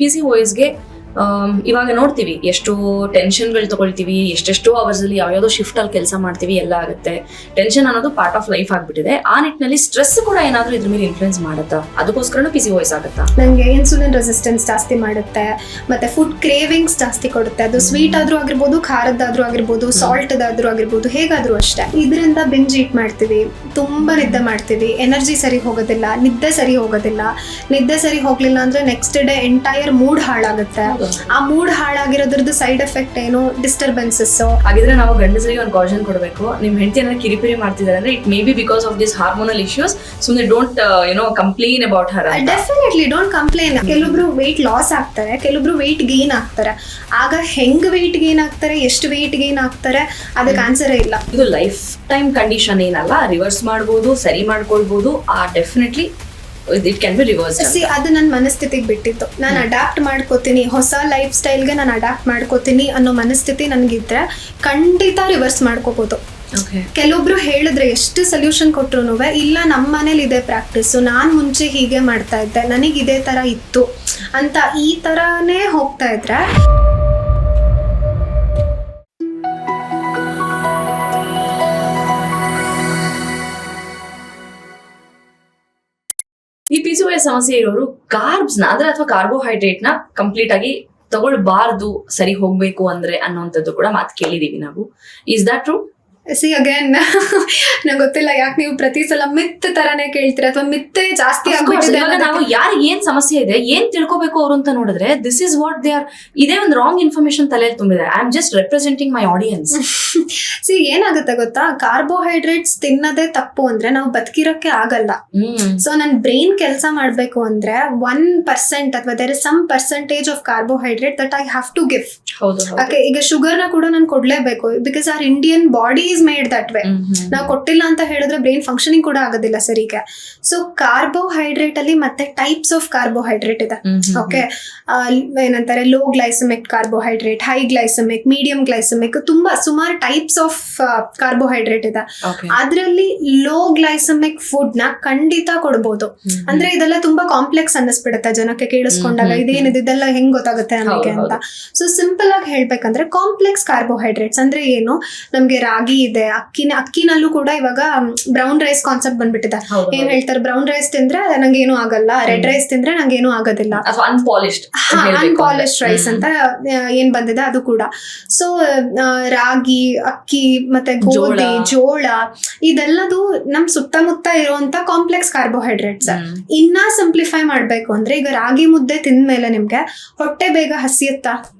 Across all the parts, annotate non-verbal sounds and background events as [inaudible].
P C ಗೆ ಇವಾಗ ನೋಡ್ತೀವಿ ಎಷ್ಟು ಟೆನ್ಷನ್ಗಳು ತಗೊಳ್ತೀವಿ ಎಷ್ಟೆಷ್ಟು ಅವರ್ಸ್ ಅಲ್ಲಿ ಯಾವ್ಯಾವ್ದೋ ಶಿಫ್ಟ್ ಅಲ್ಲಿ ಕೆಲಸ ಮಾಡ್ತೀವಿ ಎಲ್ಲ ಆಗುತ್ತೆ. ಟೆನ್ಷನ್ ಅನ್ನೋದು ಪಾರ್ಟ್ ಆಫ್ ಲೈಫ್ ಆಗ್ಬಿಟ್ಟಿದೆ. ಆ ನಿಟ್ಟಿನಲ್ಲಿ ಸ್ಟ್ರೆಸ್ ಕೂಡ ಏನಾದ್ರೂ ಇದ್ರ ಮೇಲೆ ಇನ್ಫ್ಲುಯೆನ್ಸ್ ಮಾಡುತ್ತಾ? ಅದಕ್ಕೋಸ್ಕರನೂ ಪಿ ಸಿ ವಾಯ್ಸ್ ಆಗುತ್ತಾ? ನನಗೆ ಇನ್ಸುಲಿನ್ ರೆಸಿಸ್ಟೆನ್ಸ್ ಜಾಸ್ತಿ ಮಾಡುತ್ತೆ. ಮತ್ತೆ ಫುಡ್ ಕ್ರೇವಿಂಗ್ಸ್ ಜಾಸ್ತಿ ಕೊಡುತ್ತೆ. ಅದು ಸ್ವೀಟ್ ಆದ್ರೂ ಆಗಿರ್ಬೋದು ಖಾರದ್ದಾದ್ರೂ ಆಗಿರ್ಬೋದು ಸಾಲ್ಟ್ ಆದ್ರೂ ಆಗಿರ್ಬೋದು ಹೇಗಾದ್ರೂ ಅಷ್ಟೇ. ಇದರಿಂದ ಬೆಂಜ್ ಈಟ್ ಮಾಡ್ತೀವಿ. ತುಂಬಾ ನಿದ್ದೆ ಮಾಡ್ತೀವಿ. ಎನರ್ಜಿ ಸರಿ ಹೋಗೋದಿಲ್ಲ ನಿದ್ದೆ ಸರಿ ಹೋಗೋದಿಲ್ಲ. ನಿದ್ದೆ ಸರಿ ಹೋಗ್ಲಿಲ್ಲ ಅಂದ್ರೆ ನೆಕ್ಸ್ಟ್ ಡೇ ಎಂಟೈರ್ ಮೂಡ್ ಹಾಳಾಗುತ್ತೆ. ಆ ಮೂಡ್ ಹಾಳಾಗಿರೋದ್ರದ್ದು ಸೈಡ್ ಎಫೆಕ್ಟ್ ಏನು ಡಿಸ್ಟರ್ಬೆನ್ಸಸ್ ಹಾಗಿದ್ರೆ ನಾವು ಗಂಡಸರಿಗೆ ಒಂದು ಕಾಷನ್ ಕೊಡಬೇಕು. ನಿಮ್ ಹೆಂಡತಿ ಏನಾದ್ರು ಕಿರಿಪಿರಿ ಮಾಡ್ತಿದ್ದಾರೆ ಅಂದ್ರೆ it may be because of this hormonal issues ಸುಮ್ಮನೆ don't you know complain about her definitely don't complain ಕೆಲವೊಬ್ರು ವೆಯ್ಟ್ ಲಾಸ್ ಆಗ್ತಾರೆ ಕೆಲವೊಬ್ರು ವೆಯ್ಟ್ ಗೇನ್ ಆಗ್ತಾರೆ. ಆಗ ಹೆಂಗ್ ವೆಯ್ಟ್ ಗೇನ್ ಆಗ್ತಾರೆ ಎಷ್ಟು ವೆಯ್ಟ್ ಗೇನ್ ಆಗ್ತಾರೆ ಅದಕ್ಕೆ ಆನ್ಸರ್ ಇಲ್ಲ. ಇದು ಲೈಫ್ ಟೈಮ್ ಕಂಡೀಷನ್ ಏನಲ್ಲ ರಿವರ್ಸ್ ಮಾಡ್ಬೋದು ಸರಿ ಮಾಡ್ಕೊಳ್ಬೋದು ಆ definitely it can be reverse see ಅದು ನನ್ನ ಮನಸ್ಥಿತಿಗೆ ಬಿಟ್ಟಿತ್ತು. ನಾನು ಅಡಾಪ್ಟ್ ಮಾಡ್ಕೋತೀನಿ ಹೊಸ ಲೈಫ್ ಸ್ಟೈಲ್ಗೆ ನಾನು ಅಡಾಪ್ಟ್ ಮಾಡ್ಕೋತೀನಿ ಅನ್ನೋ ಮನಸ್ಥಿತಿ ನನಗಿದ್ರೆ ಖಂಡಿತ ರಿವರ್ಸ್ ಮಾಡ್ಕೋಬೋದು. ಕೆಲವೊಬ್ರು ಹೇಳಿದ್ರೆ ಎಷ್ಟು ಸೊಲ್ಯೂಷನ್ ಕೊಟ್ರು ಇಲ್ಲ ನಮ್ಮ ಮನೇಲಿ ಇದೆ ಪ್ರಾಕ್ಟೀಸು ನಾನು ಮುಂಚೆ ಹೀಗೆ ಮಾಡ್ತಾ ಇದ್ದೆ ನನಗೆ ಇದೇ ಥರ ಇತ್ತು ಅಂತ ಈ ತರಾನೇ ಹೋಗ್ತಾ ಇದ್ರೆ ಪಿ ಸಮಸ್ಯೆ ಇರೋರು ಕಾರ್ಬ್ಸ್ನ ಅಂದ್ರೆ ಅಥವಾ ಕಾರ್ಬೋಹೈಡ್ರೇಟ್ನ ಕಂಪ್ಲೀಟ್ ಆಗಿ ತಗೊಳ್ಬಾರ್ದು ಸರಿ ಹೋಗ್ಬೇಕು ಅಂದ್ರೆ ಅನ್ನೋಂಥದ್ದು ಕೂಡ ಮಾತು ಕೇಳಿದೀವಿ ನಾವು. Is that true see again ನಂಗೆ ಗೊತ್ತಿಲ್ಲ ಯಾಕೆ ನೀವು ಪ್ರತಿ ಸಲ ಮಿತ್ ತರಾನೇ ಕೇಳ್ತೀರ? ಅಥವಾ ಮಿತ್ತೆ ಜಾಸ್ತಿ ಆಗ್ಬಿಟ್ಟಿದೆ ನಾವು ಯಾರು ಯಾರಿಗೆ ಏನ್ ಸಮಸ್ಯೆ ಇದೆ ಏನ್ ತಿಳ್ಕೊಬೇಕು ಅವರು ಅಂತ ನೋಡಿದ್ರೆ this is what they are ಇದೇ ಒಂದು ರಾಂಗ್ ಇನ್ಫಾರ್ಮೇಶನ್ ತಲೆಯಲ್ಲಿ ತುಂಬಿದೆ. I am just representing my audience [laughs] see ಏನಾಗುತ್ತೆ ಗೊತ್ತಾ? ಕಾರ್ಬೋಹೈಡ್ರೇಟ್ಸ್ ತಿನ್ನೋದೇ ತಪ್ಪು ಅಂದ್ರೆ ನಾವು ಬದುಕಿರೋಕೆ ಆಗಲ್ಲ. ಸೊ ನನ್ನ ಬ್ರೈನ್ ಕೆಲಸ ಮಾಡಬೇಕು ಅಂದ್ರೆ ಒನ್ ಪರ್ಸೆಂಟ್ ಅಥವಾ there is some percentage of carbohydrate that I have to give ಹೌದು. ಓಕೆ ಈಗ ಶುಗರ್ನ ಕೂಡ ನಾನು ಕೊಡ್ಲೇಬೇಕು because our Indian body is made that way. ನಾವು ಕೊಟ್ಟಿಲ್ಲ ಅಂತ ಹೇಳಿದ್ರೆ ಬ್ರೈನ್ ಫಂಕ್ಷನಿಂಗ್ ಕೂಡ ಆಗೋದಿಲ್ಲ ಸರಿಗೆ. ಸೊ ಕಾರ್ಬೋಹೈಡ್ರೇಟ್ ಅಲ್ಲಿ ಮತ್ತೆ ಟೈಪ್ಸ್ ಆಫ್ ಕಾರ್ಬೋಹೈಡ್ರೇಟ್ ಇದೆ. ಓಕೆ ಏನಂತಾರೆ? Low glycemic carbohydrate high glycemic medium glycemic ತುಂಬಾ ಸುಮಾರು ಟೈಪ್ಸ್ ಆಫ್ ಕಾರ್ಬೋಹೈಡ್ರೇಟ್ ಇದೆ. ಅದರಲ್ಲಿ ಲೋ ಗ್ಲೈಸಮಿಕ್ ಫುಡ್ನ ಖಂಡಿತ ಕೊಡ್ಬೋದು. ಅಂದ್ರೆ ಇದೆಲ್ಲ ತುಂಬಾ ಕಾಂಪ್ಲೆಕ್ಸ್ ಅನ್ನಿಸ್ಬಿಡುತ್ತೆ ಜನಕ್ಕೆ ಕೇಳಿಸ್ಕೊಂಡಾಗ. ಇದೇನಿದೆ ಇದೆಲ್ಲ ಹೆಂಗ್ ಗೊತ್ತಾಗುತ್ತೆ ನಮಗೆ ಅಂತ. ಸೊ ಸಿಂಪಲ್ ಆಗಿ ಹೇಳ್ಬೇಕಂದ್ರೆ ಕಾಂಪ್ಲೆಕ್ಸ್ ಕಾರ್ಬೋಹೈಡ್ರೇಟ್ಸ್ ಅಂದ್ರೆ ಏನು? ನಮ್ಗೆ ರಾಗಿ ಇದೆ ಅಕ್ಕಿನ ಅಕ್ಕಿನಲ್ಲೂ ಕೂಡ ಇವಾಗ ಬ್ರೌನ್ ರೈಸ್ ಕಾನ್ಸೆಪ್ಟ್ ಬಂದ್ಬಿಟ್ಟಿದೆ. ಏನ್ ಹೇಳ್ತಾರೆ? ಬ್ರೌನ್ ರೈಸ್ ತಿಂದ್ರೆ ನಂಗೆ ಏನು ಆಗಲ್ಲ ರೆಡ್ ರೈಸ್ ತಿಂದ್ರೆ ನಂಗೆ ಏನು ಆಗೋದಿಲ್ಲ. ಅನ್ಪಾಲಿಶ್ಡ್ ಅನ್ಪಾಲಿಶ್ ರೈಸ್ ಅಂತ ಏನ್ ಬಂದಿದೆ ಅದು ಕೂಡ. ಸೊ ರಾಗಿ ಅಕ್ಕಿ ಮತ್ತೆ ಗೋಧಿ ಜೋಳ. ಇದೆಲ್ಲದು ನಮ್ ಸುತ್ತಮುತ್ತ ಇರುವಂತ ಕಾಂಪ್ಲೆಕ್ಸ್ ಕಾರ್ಬೋಹೈಡ್ರೇಟ್ಸ್ ಇನ್ನ ಸಿಂಪ್ಲಿಫೈ ಮಾಡ್ಬೇಕು ಅಂದ್ರೆ ಈಗ ರಾಗಿ ಮುದ್ದೆ ತಿಂದ್ಮೇಲೆ ನಿಮ್ಗೆ ಹೊಟ್ಟೆ ಬೇಗ ಹಸಿಯುತ್ತಾ?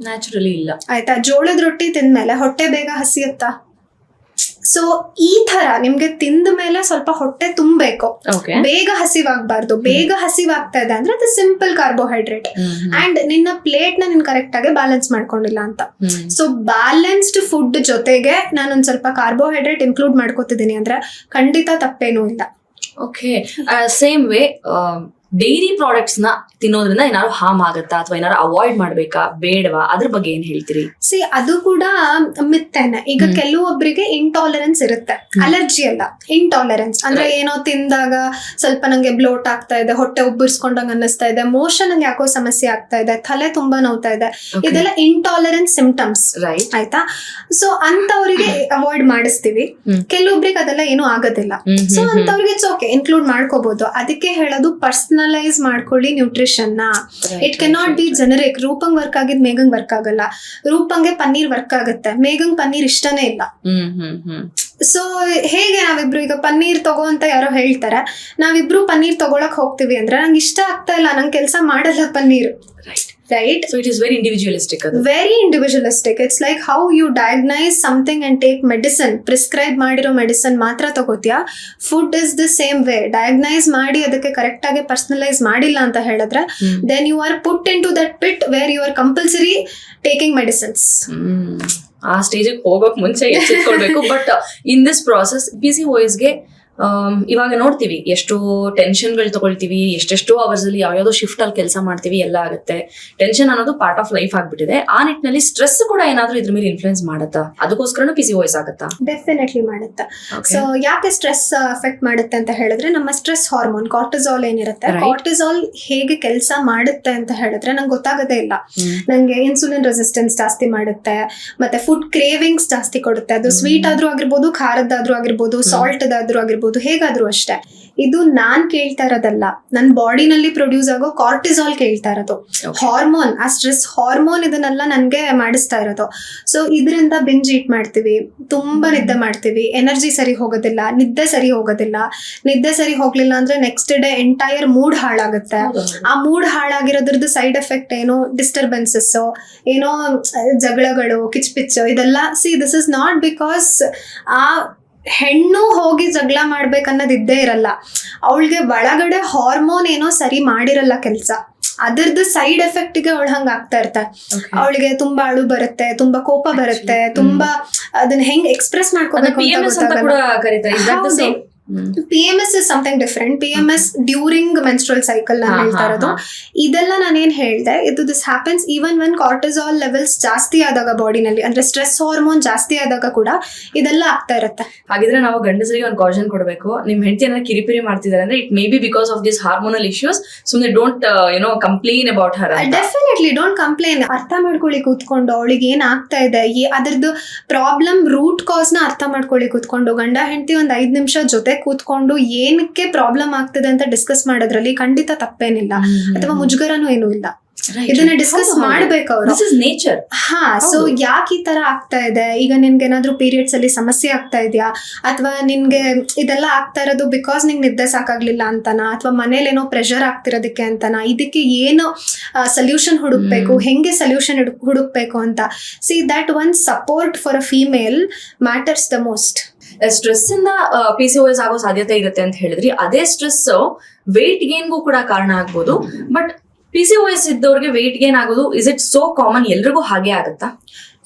ನ್ಯಾಚುರಲಿ ಇಲ್ಲ. ಆಯ್ತಾ? ಜೋಳದ ರೊಟ್ಟಿ ತಿಂದ್ಮೇಲೆ ಹೊಟ್ಟೆ ಬೇಗ ಹಸಿಯುತ್ತಾ? ಸೊ ಈ ತರ ನಿಮ್ಗೆ ತಿಂದ ಮೇಲೆ ಸ್ವಲ್ಪ ಹೊಟ್ಟೆ ತುಂಬಬೇಕು. ಬೇಗ ಹಸಿವಾಗಬಾರ್ದು. ಬೇಗ ಹಸಿವಾಗ್ತಾ ಇದೆ ಅಂದ್ರೆ ಅದು ಸಿಂಪಲ್ ಕಾರ್ಬೋಹೈಡ್ರೇಟ್ ಅಂಡ್ ನಿನ್ನ ಪ್ಲೇಟ್ನ ನೀನ್ ಕರೆಕ್ಟ್ ಆಗಿ ಬ್ಯಾಲೆನ್ಸ್ ಮಾಡ್ಕೊಂಡಿಲ್ಲ ಅಂತ. ಸೊ ಬ್ಯಾಲೆನ್ಸ್ಡ್ ಫುಡ್ ಜೊತೆಗೆ ನಾನೊಂದ್ ಸ್ವಲ್ಪ ಕಾರ್ಬೋಹೈಡ್ರೇಟ್ ಇನ್ಕ್ಲೂಡ್ ಮಾಡ್ಕೋತಿದ್ದೀನಿ ಅಂದ್ರೆ ಖಂಡಿತ ತಪ್ಪೇನೂ ಇಲ್ಲ. ಓಕೆ ಸೇಮ್ ವೇ ಡೈರಿ ಪ್ರಾಡಕ್ಟ್ಸ್ನ ತಿನ್ನೋದ್ರಿಂದ ಏನಾದ್ರು ಹಾರ್ಮ್ ಆಗುತ್ತಾ ಅಥವಾ ಏನಾದ್ರು ಅವಾಯ್ಡ್ ಮಾಡ್ಬೇಕಾ? ಬೇಡವಾ? ಅದ್ರ ಬಗ್ಗೆ ಏನ್ ಹೇಳ್ತೀರಿ? ಸಿ ಅದು ಕೂಡ ಮಿತ್ತೇನೆ. ಈಗ ಹ್ಮ್. ಕೆಲವೊಬ್ಬರಿಗೆ ಇಂಟಾಲರೆನ್ಸ್ ಇರುತ್ತೆ. ಅಲರ್ಜಿ ಅಲ್ಲ. ಇಂಟಾಲರೆನ್ಸ್ ಅಂದ್ರೆ ಏನೋ ತಿಂದಾಗ ಸ್ವಲ್ಪ ನಂಗೆ ಬ್ಲೋಟ್ ಆಗ್ತಾ ಇದೆ ಹೊಟ್ಟೆ ಉಬ್ಬಿಸ್ಕೊಂಡಂಗ ಅನ್ನಿಸ್ತಾ ಇದೆ ಮೋಷನ್ ಅಲ್ಲಿ ಯಾಕೋ ಸಮಸ್ಯೆ ಆಗ್ತಾ ಇದೆ ತಲೆ ತುಂಬಾ ನೋವ್ತಾ ಇದೆ. ಇದೆಲ್ಲ ಇಂಟಾಲರೆನ್ಸ್ ಸಿಂಪ್ಟಮ್ಸ್ ರೈಟ್ ಆಯ್ತಾ? ಸೊ ಅಂತವರಿಗೆ ಅವಾಯ್ಡ್ ಮಾಡಿಸ್ತೀವಿ. ಹ್ಮ್. ಕೆಲವೊಬ್ರಿಗೆ ಅದೆಲ್ಲ ಏನೂ ಆಗೋದಿಲ್ಲ. ಸೊ ಅಂತವ್ರಿಗೆ ಇಟ್ಸ್ ಓಕೆ ಇನ್ಕ್ಲೂಡ್ ಮಾಡ್ಕೋಬಹುದು ಅದಕ್ಕೆ ಹೇಳೋದು ಪರ್ಸನಲೈಸ್ ಮಾಡ್ಕೊಳ್ಳಿ ನ್ಯೂಟ್ರಿಷನ್ನ. It can not be generic ರೂಪಂಗ್ work ಆಗಿದ್ ಮೇಘಂಗ್ ವರ್ಕ್ ಆಗಲ್ಲ. ರೂಪಂಗೆ ಪನ್ನೀರ್ ವರ್ಕ್ ಆಗುತ್ತೆ. ಮೇಘಂಗ್ ಪನ್ನೀರ್ ಇಷ್ಟನೇ ಇಲ್ಲ. ಸೊ ಹೇಗೆ ನಾವಿಬ್ರು ಈಗ ಪನ್ನೀರ್ ತಗೋ ಅಂತ ಯಾರೋ ಹೇಳ್ತಾರೆ. ನಾವಿಬ್ರು ಪನ್ನೀರ್ ತಗೊಳಕ್ ಹೋಗ್ತೀವಿ ಅಂದ್ರೆ ನಂಗೆ ಇಷ್ಟ ಆಗ್ತಾ ಇಲ್ಲ. ನಂಗೆ ಕೆಲಸ ಮಾಡಲ್ಲ paneer. Right so it is very individualistic ಅದು very individualistic it's like how you diagnose something and take medicine prescribe ಮಾಡಿರೋ ಮೆಡಿಸನ್ ಮಾತ್ರ ತಗೋತೀಯಾ? Food is the same way diagnose ಮಾಡಿ ಅದಕ್ಕೆ ಕರೆಕ್ಟ್ ಆಗಿ ಪರ್ಸನಲೈಸ್ ಮಾಡಿಲ್ಲ ಅಂತ ಹೇಳಿದ್ರೆ ಹ್ಮ್. Then you are put in to that pit where you are compulsory taking medicines hmm. ಆ ಸ್ಟೇಜಿಗೆ ಹೋಗೋಕ್ ಮುಂಚೆ ಎಚ್ಚೆತ್ಕೊಳ್ಬೇಕು but in this process P C ಗೆ ಇವಾಗ ನೋಡ್ತೀವಿ ಎಷ್ಟು ಟೆನ್ಷನ್ಗಳು ತಗೊಳ್ತೀವಿ ಎಷ್ಟೆಷ್ಟು ಅವರ್ಸ್ ಅಲ್ಲಿ ಯಾವ್ಯಾವ್ದೋ ಶಿಫ್ಟ್ ಅಲ್ಲಿ ಕೆಲಸ ಮಾಡ್ತೀವಿ ಎಲ್ಲ ಆಗುತ್ತೆ. ಟೆನ್ಷನ್ ಅನ್ನೋದು ಪಾರ್ಟ್ ಆಫ್ ಲೈಫ್ ಆಗ್ಬಿಟ್ಟಿದೆ. ಆ ನಿಟ್ಟಿನಲ್ಲಿ ಸ್ಟ್ರೆಸ್ ಕೂಡ ಏನಾದ್ರೂ ಇದ್ರ ಮೇಲೆ ಇನ್ಫ್ಲೂಯೆನ್ಸ್ ಮಾಡುತ್ತಾ? ಅದಕ್ಕೋಸ್ಕರನೂ ಪಿ ಸಿ ವಾಯ್ಸ್ ಆಗುತ್ತಾ? ಡೆಫಿನೆಟ್ಲಿ ಮಾಡುತ್ತಾ. ಸೊ ಯಾಕೆ ಸ್ಟ್ರೆಸ್ ಅಫೆಕ್ಟ್ ಮಾಡುತ್ತೆ ಅಂತ ಹೇಳಿದ್ರೆ ನಮ್ಮ ಸ್ಟ್ರೆಸ್ ಹಾರ್ಮೋನ್ ಕಾರ್ಟಿಸಾಲ್ ಏನಿರುತ್ತೆ. ಕಾರ್ಟಿಸಾಲ್ ಹೇಗೆ ಕೆಲಸ ಮಾಡುತ್ತೆ ಅಂತ ಹೇಳಿದ್ರೆ ನಂಗೆ ಗೊತ್ತಾಗದೇ ಇಲ್ಲ. ನಂಗೆ ಇನ್ಸುಲಿನ್ ರೆಸಿಸ್ಟೆನ್ಸ್ ಜಾಸ್ತಿ ಮಾಡುತ್ತೆ ಮತ್ತೆ ಫುಡ್ ಕ್ರೇವಿಂಗ್ಸ್ ಜಾಸ್ತಿ ಕೊಡುತ್ತೆ. ಅದು ಸ್ವೀಟ್ ಆದ್ರೂ ಆಗಿರ್ಬೋದು ಖಾರದ್ದಾದ್ರೂ ಆಗಿರ್ಬೋದು ಸಾಲ್ಟ್ ಆದ್ರೂ ಆಗಿರ್ಬೋದು ಹೇಗಾದ್ರೂ ಅಷ್ಟೇ. ಇದು ನಾನ್ ಕೇಳ್ತಾ ಇರೋದಲ್ಲ ನನ್ನ ಬಾಡಿನಲ್ಲಿ ಪ್ರೊಡ್ಯೂಸ್ ಆಗೋ ಕಾರ್ಟಿಸಾಲ್ ಕೇಳ್ತಾ ಇರೋದು. ಹಾರ್ಮೋನ್ ಆ ಸ್ಟ್ರೆಸ್ ಹಾರ್ಮೋನ್ ಇದನ್ನೆಲ್ಲ ನನಗೆ ಮಾಡಿಸ್ತಾ ಇರೋದು. ಸೊ ಇದರಿಂದ ಬಿಂಜ್ ಈಟ್ ಮಾಡ್ತೀವಿ ತುಂಬಾ ನಿದ್ದೆ ಮಾಡ್ತೀವಿ. ಎನರ್ಜಿ ಸರಿ ಹೋಗೋದಿಲ್ಲ ನಿದ್ದೆ ಸರಿ ಹೋಗೋದಿಲ್ಲ. ನಿದ್ದೆ ಸರಿ ಹೋಗ್ಲಿಲ್ಲ ಅಂದ್ರೆ ನೆಕ್ಸ್ಟ್ ಡೇ ಎಂಟೈರ್ ಮೂಡ್ ಹಾಳಾಗುತ್ತೆ. ಆ ಮೂಡ್ ಹಾಳಾಗಿರೋದ್ರದ್ದು ಸೈಡ್ ಎಫೆಕ್ಟ್ ಏನೋ? ಡಿಸ್ಟರ್ಬೆನ್ಸಸ್ ಏನೋ ಜಗಳಗಳು ಕಿಚ್ಪಿಚ್ಚು ಇದೆಲ್ಲ. See this is not because ಆ ಹೆಣ್ಣು ಹೋಗಿ ಜಗಳ ಮಾಡ್ಬೇಕನ್ನೋದು ಇದ್ದೇ ಇರಲ್ಲ. ಅವಳಿಗೆ ಒಳಗಡೆ ಹಾರ್ಮೋನ್ ಏನೋ ಸರಿ ಮಾಡಿರಲ್ಲ ಕೆಲಸ. ಅದರದ್ದು ಸೈಡ್ ಎಫೆಕ್ಟ್ಗೆ ಅವಳು ಹಂಗ ಆಗ್ತಾ ಇರ್ತಾ. ಅವಳಿಗೆ ತುಂಬಾ ಅಳು ಬರುತ್ತೆ ತುಂಬಾ ಕೋಪ ಬರುತ್ತೆ ತುಂಬಾ ಅದನ್ನ ಹೆಂಗ್ ಎಕ್ಸ್ಪ್ರೆಸ್ ಮಾಡ್ಕೋಬೇಕು ಅಂತ ಎಸ್ ಅಂತ ಕೂಡ Is that the ಹೌದು. same? P M S is something different P M S during menstrual cycle ನಾನು ಹೇಳ್ತಾ ಇರೋದು. ಇದೆಲ್ಲ ನಾನೇನ್ ಹೇಳ್ದೆ ಇದು this happens even when cortisol levels ಜಾಸ್ತಿ ಆದಾಗ ಬಾಡಿನಲ್ಲಿ ಅಂದ್ರೆ ಸ್ಟ್ರೆಸ್ ಹಾರ್ಮೋನ್ ಜಾಸ್ತಿ ಆದಾಗ ಕೂಡ ಇದೆಲ್ಲ ಆಗ್ತಾ ಇರುತ್ತೆ ಹಾಗಿದ್ರೆ ನಾವು ಗಂಡಸರಿಗೆ ಒಂದು ಕಾಶನ್ ಕೊಡಬೇಕು ನಿಮ್ ಹೆಂಡತಿ ಏನಾದ್ರು ಕಿರಿಪಿರಿ ಮಾಡ್ತಿದ್ದಾರೆ ಅಂದ್ರೆ it may be because of this hormonal issues ಸುಮ್ನೆ ಡೋಂಟ್ ಏನೋ complain about her definitely don't complain ಅರ್ಥ ಮಾಡ್ಕೊಳ್ಳಿ ಕೂತ್ಕೊಂಡು ಅವಳಿಗೆ ಏನ್ ಆಗ್ತಾ ಇದೆ? ಈ ಅದ್ರದ್ದು ಪ್ರಾಬ್ಲಮ್ ರೂಟ್ ಕಾಸ್ನ ಅರ್ಥ ಮಾಡ್ಕೊಳ್ಳಿ ಕೂತ್ಕೊಂಡು. ಗಂಡ ಹೆಂಡತಿ ಒಂದ್ ಐದ್ ನಿಮಿಷ ಜೊತೆ ಕೂತ್ಕೊಂಡು ಏನಕ್ಕೆ ಪ್ರಾಬ್ಲಮ್ ಆಗ್ತದೆ ಅಂತ ಡಿಸ್ಕಸ್ ಮಾಡೋದ್ರಲ್ಲಿ ಖಂಡಿತ ತಪ್ಪೇನಿಲ್ಲ. ಅಥವಾ ಮುಜುಗರನೂ ಏನೂ ಇಲ್ಲ. ಇದನ್ನ ಡಿಸ್ಕಸ್ ಮಾಡ್ಬೇಕು ಅವರು. ನೇಚರ್ ಹಾ ಸೊ. ಯಾಕೆ ಈ ತರ ಆಗ್ತಾ ಇದೆ? ಈಗ ನಿನ್ಗೆ ಏನಾದ್ರೂ ಪೀರಿಯಡ್ಸ್ ಅಲ್ಲಿ ಸಮಸ್ಯೆ ಆಗ್ತಾ ಇದೆಯಾ? ಅಥವಾ ನಿನ್ಗೆ ಇದೆಲ್ಲ ಆಗ್ತಾ ಇರೋದು ಬಿಕಾಸ್ ನಿಂಗೆ ನಿದ್ದೆ ಸಾಕಾಗ್ಲಿಲ್ಲ ಅಂತನಾ? ಅಥವಾ ಮನೇಲಿ ಏನೋ ಪ್ರೆಷರ್ ಆಗ್ತಿರೋದಕ್ಕೆ ಅಂತನಾ? ಇದಕ್ಕೆ ಏನು ಸೊಲ್ಯೂಷನ್ ಹುಡುಕ್ಬೇಕು? ಹೆಂಗೆ ಸೊಲ್ಯೂಷನ್ ಹುಡುಕ್ಬೇಕು ಅಂತ? See that one support for a female matters the most stress ಇಂದ ಪಿ ಸಿ ಓಎಸ್ ಆಗೋ ಸಾಧ್ಯತೆ ಇರುತ್ತೆ ಅಂತ ಹೇಳಿದ್ರಿ. ಅದೇ ಸ್ಟ್ರೆಸ್ ವೇಟ್ ಗೇನ್ಗೂ ಕೂಡ ಕಾರಣ ಆಗ್ಬೋದು. ಬಟ್ ಪಿ ಸಿ ಓಎಸ್ ಇದ್ದವ್ರಿಗೆ ವೆಯ್ಟ್ ಗೇನ್ ಆಗೋದು ಇಸ್ ಇಟ್ ಸೋ ಕಾಮನ್ ಎಲ್ರಿಗೂ ಹಾಗೆ ಆಗುತ್ತಾ?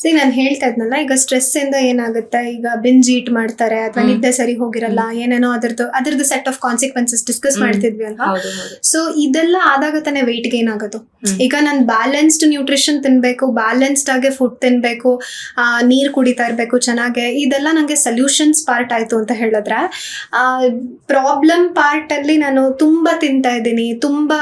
ಸಿ ನಾನು ಹೇಳ್ತಾ ಇದ್ನಲ್ಲ ಈಗ ಸ್ಟ್ರೆಸ್ ಇಂದ ಏನಾಗುತ್ತೆ? ಈಗ ಬಿಂಜ್ ಈಟ್ ಮಾಡ್ತಾರೆ ಅಥವಾ ನಿದ್ದೆ ಸರಿ ಹೋಗಿರಲ್ಲ ಏನೇನೋ ಅದ್ರದ್ದು ಅದ್ರದ್ದು ಸೆಟ್ ಆಫ್ ಕಾನ್ಸಿಕ್ವೆನ್ಸಸ್ ಡಿಸ್ಕಸ್ ಮಾಡ್ತಿದ್ವಿ ಅಲ್ವಾ? ಸೊ ಇದೆಲ್ಲ ಆದಾಗ ತಾನೆ ವೆಯ್ಟ್ ಗೇನ್ ಆಗೋದು. ಈಗ ನಾನು ಬ್ಯಾಲೆನ್ಸ್ಡ್ ನ್ಯೂಟ್ರಿಷನ್ ತಿನ್ಬೇಕು ಬ್ಯಾಲೆನ್ಸ್ಡ್ ಆಗಿ ಫುಡ್ ತಿನ್ಬೇಕು ನೀರು ಕುಡಿತಾ ಇರಬೇಕು ಚೆನ್ನಾಗೆ ಇದೆಲ್ಲ ನನಗೆ ಸೊಲ್ಯೂಷನ್ಸ್ ಪಾರ್ಟ್ ಆಯ್ತು ಅಂತ ಹೇಳಿದ್ರೆ ಪ್ರಾಬ್ಲಮ್ ಪಾರ್ಟ್ ಅಲ್ಲಿ ನಾನು ತುಂಬಾ ತಿಂತಾ ಇದ್ದೀನಿ ತುಂಬಾ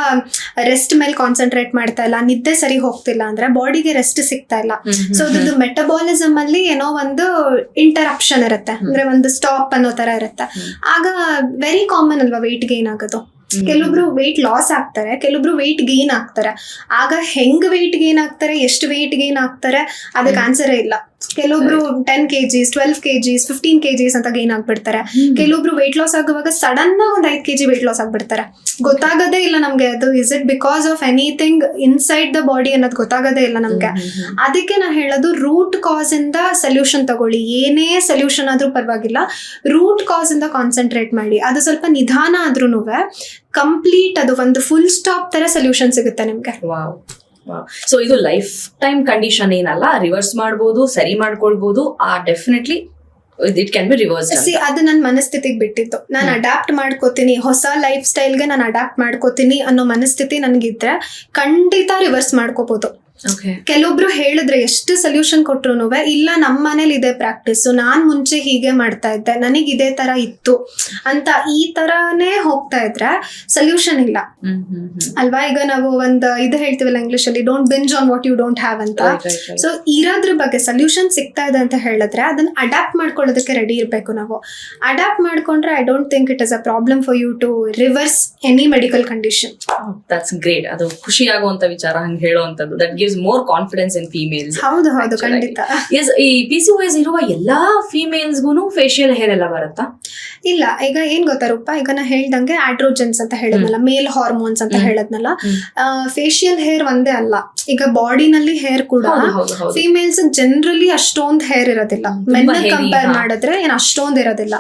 ರೆಸ್ಟ್ ಮೇಲೆ ಕಾನ್ಸಂಟ್ರೇಟ್ ಮಾಡ್ತಾ ಇಲ್ಲ ನಿದ್ದೆ ಸರಿ ಹೋಗ್ತಿಲ್ಲ ಅಂದ್ರೆ ಬಾಡಿಗೆ ರೆಸ್ಟ್ ಸಿಗ್ತಾ ಇಲ್ಲ. ಸೊ ಅದ್ರದ್ದು ಮೆಟಬಾಲಿಸಮ್ ಅಲ್ಲಿ ಏನೋ ಒಂದು ಇಂಟರಪ್ಷನ್ ಇರುತ್ತೆ. ಅಂದ್ರೆ ಒಂದು ಸ್ಟಾಪ್ ಅನ್ನೋ ತರ ಇರುತ್ತೆ. ಆಗ ವೆರಿ ಕಾಮನ್ ಅಲ್ವಾ ವೆಯ್ಟ್ ಗೇನ್ ಆಗೋದು? ಕೆಲವೊಬ್ರು ವೆಯ್ಟ್ ಲಾಸ್ ಆಗ್ತಾರೆ ಕೆಲವೊಬ್ರು ವೆಯ್ಟ್ ಗೇನ್ ಆಗ್ತಾರೆ. ಆಗ ಹೆಂಗ್ ವೆಯ್ಟ್ ಗೇನ್ ಆಗ್ತಾರೆ ಎಷ್ಟು ವೆಯ್ಟ್ ಗೇನ್ ಆಗ್ತಾರೆ ಅದಕ್ಕೆ ಆನ್ಸರೇ ಇಲ್ಲ. ಕೆಲವೊಬ್ರು ten kgs twelve kgs fifteen kgs ಅಂತ ಗೇನ್ ಆಗ್ಬಿಡ್ತಾರೆ ಕೆಲವೊಬ್ರು ವೆಯ್ಟ್ ಲಾಸ್ ಆಗುವಾಗ ಸಡನ್ ಆಗಿ ಐದ್ ಐದು ಕೆಜಿ ವೆಯ್ಟ್ ಲಾಸ್ ಆಗ್ಬಿಡ್ತಾರೆ. ಗೊತ್ತಾಗದೇ ಇಲ್ಲ ನಮ್ಗೆ ಅದು is it because of anything inside the body ಅನ್ನೋದು ಗೊತ್ತಾಗದೇ ಇಲ್ಲ ನಮ್ಗೆ. ಅದಕ್ಕೆ ನಾ ಹೇಳೋದು ರೂಟ್ ಕಾಸ್ ಇಂದ ಸೊಲ್ಯೂಷನ್ ತಗೊಳ್ಳಿ. ಏನೇ ಸೊಲ್ಯೂಷನ್ ಆದ್ರೂ ಪರವಾಗಿಲ್ಲ. ರೂಟ್ ಕಾಸ್ ಇಂದ ಕಾನ್ಸಂಟ್ರೇಟ್ ಮಾಡಿ. ಅದು ಸ್ವಲ್ಪ ನಿಧಾನ ಆದ್ರೂ ಕಂಪ್ಲೀಟ್ ಅದು ಒಂದು ಫುಲ್ ಸ್ಟಾಪ್ ತರ ಸೊಲ್ಯೂಷನ್ ಸಿಗುತ್ತೆ ನಿಮ್ಗೆ. ಸೊ ಇದು ಲೈಫ್ ಟೈಮ್ ಕಂಡೀಷನ್ ಏನಲ್ಲ ರಿವರ್ಸ್ ಮಾಡ್ಬೋದು ಸರಿ ಮಾಡ್ಕೊಳ್ಬಹುದು ಆ definitely it can be reverse see ಅದು ನನ್ನ ಮನಸ್ಥಿತಿಗೆ ಬಿಟ್ಟಿತ್ತು. ನಾನು ಅಡಾಪ್ಟ್ ಮಾಡ್ಕೋತೀನಿ ಹೊಸ ಲೈಫ್ ಸ್ಟೈಲ್ಗೆ ನಾನು ಅಡಾಪ್ಟ್ ಮಾಡ್ಕೋತೀನಿ ಅನ್ನೋ ಮನಸ್ಥಿತಿ ನನಗಿದ್ರೆ ಖಂಡಿತ ರಿವರ್ಸ್ ಮಾಡ್ಕೋಬಹುದು ಕೆಲವೊಬ್ರು ಹೇಳಿದ್ರೆ ಎಷ್ಟು ಸೊಲ್ಯೂಷನ್ ಕೊಟ್ರು ಇಲ್ಲ ನಮ್ಮ ಮನೇಲಿ ಇದೆ ಪ್ರಾಕ್ಟೀಸ್ ನಾನ್ ಮುಂಚೆ ಹೀಗೆ ಮಾಡ್ತಾ ಇದ್ದೆ ನನಗೆ ಇದೇ ತರ ಇತ್ತು ಅಂತ ಈ ತರಾನೇ ಹೋಗ್ತಾ ಇದ್ರೆ ಸೊಲ್ಯೂಷನ್ ಇಲ್ಲ. ಅಲ್ವಾ? ಈಗ ನಾವು ಒಂದ್ ಇದು ಹೇಳ್ತೀವಲ್ಲ ಇಂಗ್ಲಿಷ್ ಅಲ್ಲಿ don't binge on what you don't have ಅಂತ. ಸೊ ಇರೋದ್ರ ಬಗ್ಗೆ ಸೊಲ್ಯೂಷನ್ ಸಿಗ್ತಾ ಇದೆ ಅಂತ ಹೇಳಿದ್ರೆ ಅದನ್ನ ಅಡಾಪ್ಟ್ ಮಾಡ್ಕೊಳ್ಳೋದಕ್ಕೆ ರೆಡಿ ಇರಬೇಕು ನಾವು. ಅಡಾಪ್ಟ್ ಮಾಡ್ಕೊಂಡ್ರೆ I don't think it is a problem for you to reverse any medical condition that's great ಅದು ಖುಷಿ ಆಗುವಂತ ವಿಚಾರ ಹಂಗೆ ಹೇಳುವಂತದ್ದು that gives more confidence in females ಹೌದು ಹೌದು ಖಂಡಿತ. ಎಸ್ ಈ ಪಿ ಸಿ ವೈಸ್ ಇರುವ ಎಲ್ಲಾ ಫೀಮೇಲ್ಸ್ಗೂ ಫೇಶಿಯಲ್ ಹೇರ್ ಎಲ್ಲ ಬರುತ್ತಾ? ಇಲ್ಲ ಈಗ ಏನ್ ಗೊತ್ತಾ ರೂಪ? ಈಗ ನಾ ಹೇಳ್ದಂಗೆ ಆಡ್ರೋಜನ್ಸ್ ಅಂತ ಹೇಳದ್ನಲ್ಲ ಮೇಲ್ ಹಾರ್ಮೋನ್ಸ್ ಅಂತ. ಹೇಳದ್ನಲ್ಲ. ಫೇಶಿಯಲ್ ಹೇರ್ ಒಂದೇ ಅಲ್ಲ ಈಗ ಬಾಡಿನಲ್ಲಿ ಹೇರ್ ಕೂಡ ಫೀಮೇಲ್ಸ್ ಜನರಲಿ ಅಷ್ಟೊಂದ್ ಹೇರ್ ಇರೋದಿಲ್ಲ. ಮೆನ್ ಕಂಪೇರ್ ಮಾಡಿದ್ರೆ ಏನ್ ಅಷ್ಟೊಂದ್ ಇರೋದಿಲ್ಲ.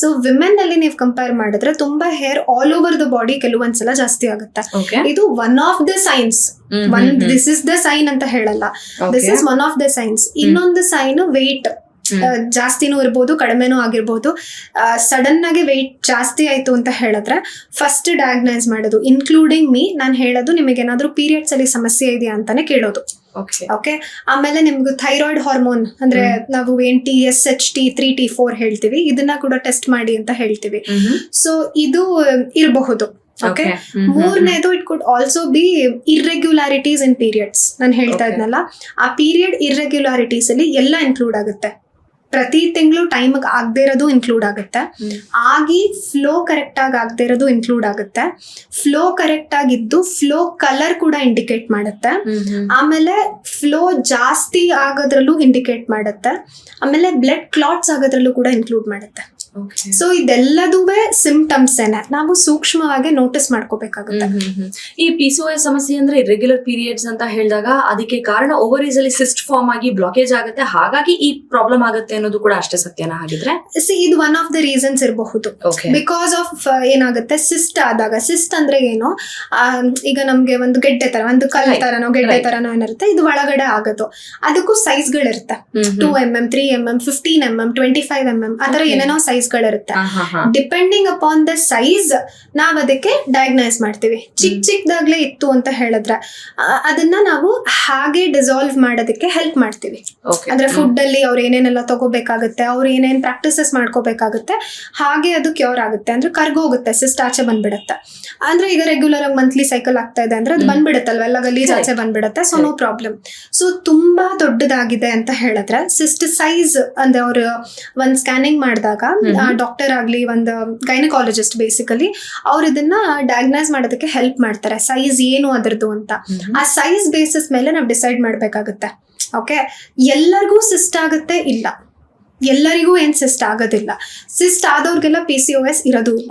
ಸೊ ವಿಮೆನ್ ಅಲ್ಲಿ ನೀವು ಕಂಪೇರ್ ಮಾಡಿದ್ರೆ ತುಂಬಾ hair all over the body ಕೆಲವೊಂದ್ಸಲ ಜಾಸ್ತಿ ಆಗುತ್ತೆ. ಇದು one of the signs one this is the sign ಅಂತ ಹೇಳಲ್ಲ. This is one of the signs ಇನ್ನೊಂದು ಸೈನ್ ವೆಯ್ಟ್ ಜಾಸ್ತಿನೂ ಇರ್ಬೋದು ಕಡಿಮೆನೂ ಆಗಿರ್ಬೋದು. ಸಡನ್ ಆಗಿ ವೆಯ್ಟ್ ಜಾಸ್ತಿ ಆಯ್ತು ಅಂತ ಹೇಳಿದ್ರೆ ಫಸ್ಟ್ ಡಯಾಗ್ನೈಸ್ ಮಾಡೋದು. ಇನ್ಕ್ಲೂಡಿಂಗ್ ಮೀ ನಾನು ಹೇಳೋದು ನಿಮಗೆ ಏನಾದರೂ ಪೀರಿಯಡ್ಸ್ ಅಲ್ಲಿ ಸಮಸ್ಯೆ ಇದೆಯಾ ಅಂತಾನೆ ಕೇಳೋದು. ಓಕೆ ಆಮೇಲೆ ನಿಮ್ಗೆ ಥೈರಾಯ್ಡ್ ಹಾರ್ಮೋನ್ ಅಂದ್ರೆ ನಾವು ಏನ್ T S H T three T four ಹೇಳ್ತೀವಿ ಇದನ್ನ ಕೂಡ ಟೆಸ್ಟ್ ಮಾಡಿ ಅಂತ ಹೇಳ್ತೀವಿ. ಸೊ ಇದು ಇರಬಹುದು. ಓಕೆ ಮೂರನೇದು it could also be irregularities in periods ನಾನು ಹೇಳ್ತಾ ಇದ್ನಲ್ಲ? ಆ ಪೀರಿಯಡ್ ಇರ್ರೆಗ್ಯುಲಾರಿಟೀಸ್ ಅಲ್ಲಿ ಎಲ್ಲ ಇನ್ಕ್ಲೂಡ್ ಆಗುತ್ತೆ. ಪ್ರತಿ ತಿಂಗಳು ಟೈಮ್ ಆಗದೆ ಇರೋದು ಇನ್ಕ್ಲೂಡ್ ಆಗುತ್ತೆ. ಆಗಿ ಫ್ಲೋ ಕರೆಕ್ಟ್ ಆಗಿ ಆಗದೆ ಇರೋದು ಇನ್ಕ್ಲೂಡ್ ಆಗುತ್ತೆ. ಫ್ಲೋ ಕರೆಕ್ಟ್ ಆಗಿದ್ದು ಫ್ಲೋ ಕಲರ್ ಕೂಡ ಇಂಡಿಕೇಟ್ ಮಾಡುತ್ತೆ. ಆಮೇಲೆ ಫ್ಲೋ ಜಾಸ್ತಿ ಆಗೋದ್ರಲ್ಲೂ ಇಂಡಿಕೇಟ್ ಮಾಡುತ್ತೆ. ಆಮೇಲೆ ಬ್ಲಡ್ ಕ್ಲಾಟ್ಸ್ ಆಗೋದ್ರಲ್ಲೂ ಕೂಡ ಇನ್ಕ್ಲೂಡ್ ಮಾಡುತ್ತೆ. ಸೊ ಇದೆಲ್ಲದುವೇ ಸಿಂಪ್ಟಮ್ಸ್ ಏನ. ನಾವು ಸೂಕ್ಷ್ಮವಾಗಿ ನೋಟಿಸ್ ಮಾಡ್ಕೋಬೇಕಾಗುತ್ತೆ. ಈ ಪಿ ಸಿ ಎಸ್ ಸಮಸ್ಯೆ ಅಂದ್ರೆ ಇರೆಗ್ಯುಲರ್ ಪೀರಿಯಡ್ಸ್ ಅಂತ ಹೇಳಿದಾಗ ಅದಕ್ಕೆ ಕಾರಣ ಓವರೀಸ್ ಅಲ್ಲಿ ಸಿಸ್ಟ್ ಫಾರ್ಮ್ ಆಗಿ ಬ್ಲಾಕೇಜ್ ಆಗುತ್ತೆ. ಹಾಗಾಗಿ ಈ ಪ್ರಾಬ್ಲಮ್ ಆಗುತ್ತೆ ಅನ್ನೋದು ಕೂಡ ಅಷ್ಟೇ ಸತ್ಯನ ಆಗಿದ್ರೆ ಸಿ ಇದು ಒನ್ ಆಫ್ ದ ರೀಸನ್ಸ್ ಇರಬಹುದು. ಬಿಕಾಸ್ ಆಫ್ ಏನಾಗುತ್ತೆ? ಸಿಸ್ಟ್ ಆದಾಗ ಸಿಸ್ಟ್ ಅಂದ್ರೆ ಏನು? ಈಗ ನಮ್ಗೆ ಒಂದು ಗೆಡ್ಡೆ ತರ ಒಂದು ಕಲ್ ತರನೋ ಗೆಡ್ಡೆ. ತರನೋ ಏನಿರುತ್ತೆ ಇದು ಒಳಗಡೆ ಆಗೋದು. ಅದಕ್ಕೂ ಸೈಜ್ಗಳಿರುತ್ತೆ two m m three m m fifteen m m twenty five m m ಆ ಏನೇನೋ Okay. ಏನೇನೋ ಸೈಜ್ಗಳಿರುತ್ತೆ ಡಿಪೆಂಡಿಂಗ್ ಅಪಾನ್ ದ ಸೈಜ್ ನಾವ್ ಅದಕ್ಕೆ ಡಯಾಗ್ನೈಸ್ ಮಾಡ್ತೀವಿ. ಚಿಕ್. ಚಿಕ್ಕದಾಗ್ಲೇ ಇತ್ತು ಅಂತ ಹೇಳಿದ್ರೆ ಅದನ್ನ ನಾವು ಹಾಗೆ ಡಿಸಾಲ್ವ್ ಮಾಡೋದಕ್ಕೆ ಹೆಲ್ಪ್ ಮಾಡ್ತೀವಿ. ಅಂದ್ರೆ ಫುಡ್ ಅಲ್ಲಿ ಅವ್ರು ಏನೇನೆಲ್ಲ ತಗೋಬೇಕಾಗುತ್ತೆ ಅವ್ರು ಏನೇನ್ ಪ್ರಾಕ್ಟೀಸಸ್ ಮಾಡ್ಕೋಬೇಕಾಗುತ್ತೆ ಹಾಗೆ ಅದು ಕ್ಯೂರ್ ಆಗುತ್ತೆ. ಅಂದ್ರೆ ಕರ್ಗೋಗುತ್ತೆ ಸಿಸ್ಟ್ ಆಚೆ ಬಂದ್ಬಿಡುತ್ತೆ. ಅಂದ್ರೆ ಈಗ ರೆಗ್ಯುಲರ್ ಆಗಿ ಮಂತ್ಲಿ ಸೈಕಲ್ ಆಗ್ತಾ ಇದೆ ಅಂದ್ರೆ ಅದು. ಬಂದ್ಬಿಡುತ್ತಲ್ವ? ಎಲ್ಲ ಗಲೀಜ್ ಆಚೆ. ಬಂದ್ಬಿಡುತ್ತೆ ಸೊ ನೋ ಪ್ರಾಬ್ಲಮ್ ಸೊ ತುಂಬಾ ದೊಡ್ಡದಾಗಿದೆ ಅಂತ ಹೇಳಿದ್ರೆ ಸಿಸ್ಟ್ ಸೈಜ್ ಅಂದ್ರೆ ಅವ್ರು ಒಂದ್ ಸ್ಕ್ಯಾನಿಂಗ್ ಮಾಡಿದಾಗ. ಡಾಕ್ಟರ್ ಆಗಲಿ ಒಂದು ಗೈನಕಾಲಜಿಸ್ಟ್ ಬೇಸಿಕಲಿ ಅವ್ರು ಇದನ್ನ ಡಯಾಗ್ನೈಸ್ ಮಾಡೋದಕ್ಕೆ ಹೆಲ್ಪ್ ಮಾಡ್ತಾರೆ. ಸೈಜ್ ಏನು ಅದರದ್ದು ಅಂತ. ಆ ಸೈಜ್ ಬೇಸಿಸ್ ಮೇಲೆ ನಾವು ಡಿಸೈಡ್ ಮಾಡಬೇಕಾಗುತ್ತೆ. ಓಕೆ ಎಲ್ಲರಿಗೂ ಸಿಸ್ಟ್ ಆಗುತ್ತೆ? ಇಲ್ಲ. ಎಲ್ಲರಿಗೂ ಏನ್ ಸಿಸ್ಟ್ ಆಗೋದಿಲ್ಲ. ಸಿಸ್ಟ್ ಆದವ್ರಿಗೆಲ್ಲ ಪಿ ಸಿ ಒ ಎಸ್ ಇರೋದು ಇಲ್ಲ.